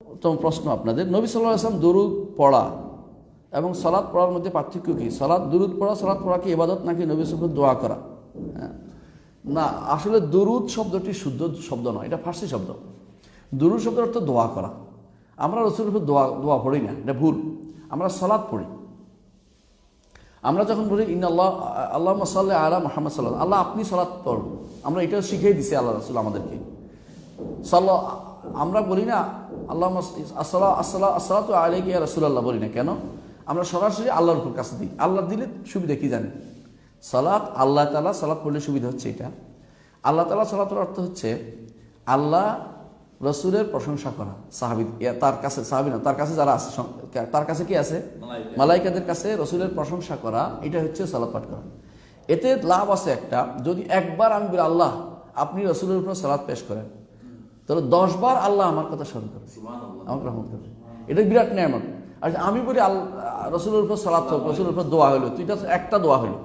উত্তম প্রশ্ন আপনাদের। নবী সাল্লাহ আসলাম দরুদ পড়া এবং সালাদ পড়ার মধ্যে পার্থক্য কী? সালাদ দরুদ পড়া সালাদ পড়া কি ইবাদত নাকি নবী সাল্লাম দোয়া করা? হ্যাঁ। না, আসলে দরুদ শব্দটি শুদ্ধ শব্দ নয়, এটা ফার্সি শব্দ। দরুদ শব্দের অর্থ দোয়া করা। আমরা উপর দোয়া দোয়া পড়ি না, এটা ভুল। আমরা সালাদ পড়ি। আমরা যখন বলি ইন আল্লাহ আল্লাহ সাল্লাহ আলা মোহাম্মদ সাল্লাহ আল্লাহ আপনি সালাদ পড়। আমরা এটাও শিখিয়ে দিছি আল্লাহ রসুল আমাদেরকে। সাল্লাহ আমরা বলি না আল্লাহ আসসালাম আসসালাম আসসালাম তো আলাইকে রসুল্লাহ বলি না কেন? আমরা সরাসরি আল্লাহর উপর কাছে দিই। আল্লাহ দিলে সুবিধা কি জানেন? সালাত আল্লাহ তালা সালাত পড়লে সুবিধা হচ্ছে এটা। আল্লাহ তালা সালাতের অর্থ হচ্ছে আল্লাহ রসুলের প্রশংসা করা। সাহাবি তার কাছে সাহাবি না তার কাছে যারা আছে তার কাছে কি আছে? মালাইকাদের কাছে রসুলের প্রশংসা করা এটা হচ্ছে সালাত পাঠ করা। এতে লাভ আছে একটা যদি একবার আমি বলি আল্লাহ আপনি রসুলের উপর সালাত পেশ করেন। তাহলে দশ বার আল্লাহ আমার কথা স্মরণ করবে আমাকে রহমত করবে এটা বিরাট নিয়ামত। আর আমি বলি আল্লাহ রসুলের উপর সালাত রসুলের উপর দোয়া হলো তুই এটা একটা দোয়া হলো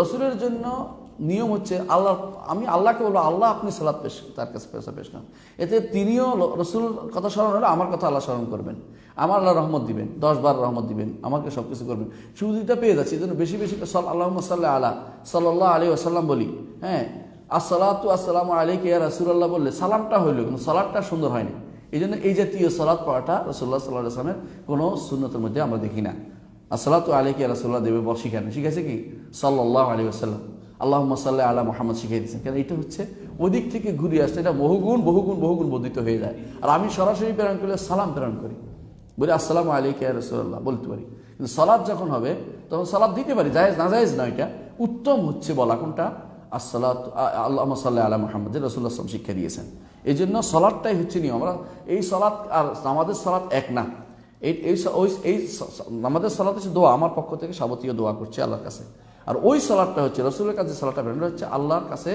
রসুলের জন্য নিয়ম হচ্ছে আল্লাহ আমি আল্লাহকে বলব আল্লাহ আপনি সালাদ পেশ তার কাছে পেশা পেশ করেন। এতে তিনিও রসুল কথা স্মরণ হলে আমার কথা আল্লাহ স্মরণ করবেন। আমার আল্লাহ রহমত দিবেন দশ বার রহমত দিবেন আমাকে সব কিছু করবেন সুবিধাটা পেয়ে যাচ্ছি এই জন্য বেশি বেশি সাল আল্লাহ সাল্লাহ আলা সাল্লাহ আলী আসাল্লাম বলি হ্যাঁ আসসালাতু আসসালামু আলাইকে ইয়া রাসূলুল্লাহ বললে, সালামটা হইল কিন্তু সালাদটা সুন্দর হয়নি। এই জন্য এই জাতীয় সালাদ পড়াটা রসুল্লাহ সাল্লাহ আসলামের কোনো সুন্নতের মধ্যে আমরা দেখি না। আসসালাতু আলাইকে ইয়া রাসূলুল্লাহ দেবে বল শিখানো। শিখাইছে কি? সাল্লাহ আলী আসাল্লাম আল্লাহ সাল্লাহ আলা মোহাম্মদ শিখিয়ে দিচ্ছেন কেন এটা হচ্ছে ওই দিক থেকে ঘুরে আসছে এটা বহুগুণ বহুগুণ বহুগুণ বর্ধিত হয়ে যায়। আর আমি সরাসরি প্রেরণ করলে সালাম প্রেরণ করি। বলি, আসসালামু আলাইকে রসুল্লাহ বলতে পারি। কিন্তু সালাদ যখন হবে, তখন সালাদ দিতে পারি। জায়েজ না জায়েজ না এটা। উত্তম হচ্ছে বলা কোনটা? আসসালাত আল্লাহ সাল্লাহ আলা মোহাম্মদ রসুল্লাহ আসলাম শিক্ষা দিয়েছেন। এই জন্য সলাদটাই হচ্ছে নিয়ম। আমরা এই সলাদ আর আমাদের সলাদ এক না। এই ওই, এই আমাদের সালাত হচ্ছে দোয়া। আমার পক্ষ থেকে সাবতীয় দোয়া করছে আল্লাহর কাছে। আর ওই সালাদটা হচ্ছে, রসুলের কাছে সালাদটা প্রেরণ হচ্ছে আল্লাহর কাছে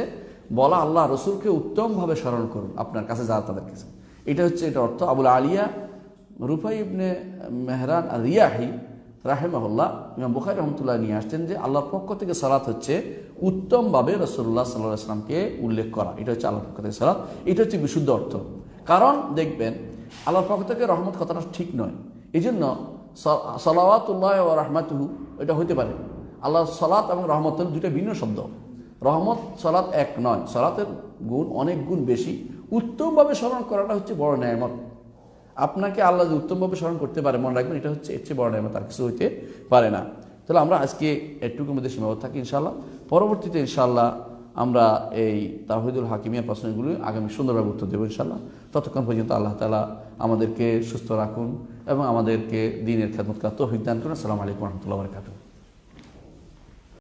বলা, আল্লাহ রসুলকে উত্তমভাবে স্মরণ করুন আপনার কাছে যারা তাদের কাছে। এটা হচ্ছে, এটা অর্থ আবুল আলিয়া, রুফাই ইবনে মেহরান রিয়াহি রাহেমাহুল্লাহ, ইমাম বুখারি রহমতুল্লাহ নিয়ে আসছেন যে আল্লাহর পক্ষ থেকে সালাত হচ্ছে উত্তমভাবে রসুল্লাহ সাল্লাহ আসলামকে উল্লেখ করা। এটা হচ্ছে আল্লাহর পক্ষ থেকে সালাত। এটা হচ্ছে বিশুদ্ধ অর্থ। কারণ দেখবেন, আল্লাহর পক্ষ থেকে রহমত কথাটা ঠিক নয়। এই জন্য সলাওয়াতুল্লাহ ও রহমাতুহু, এটা হইতে পারে। আল্লাহ সলাত এবং রহমত দুইটা ভিন্ন শব্দ। রহমত সলাত এক নয়। সলাতের গুণ অনেক গুণ বেশি। উত্তমভাবে স্মরণ করাটা হচ্ছে বড় ন্যায়মত আপনাকে আল্লাহ উত্তমভাবে স্মরণ করতে পারে, মনে রাখবেন, এটা হচ্ছে এর চেয়ে বড় নেমা তার কিছু হইতে পারে না। তাহলে আমরা আজকে এটুকুর মধ্যে সীমাবদ্ধ থাকি ইনশাল্লাহ পরবর্তীতে ইনশাল্লাহ আমরা এই তাহিদুল হাকিমিয়া প্রশ্নগুলি আগামী সুন্দরভাবে উত্তর দেবো ইনশাল্লাহ ততক্ষণ পর্যন্ত আল্লাহ তালা আমাদেরকে সুস্থ রাখুন এবং আমাদেরকে দিনের খেদমতকার তৌফিক দান করুন। আসসালামু আলাইকুম রহমতুল্লাহ বরকাতুহ।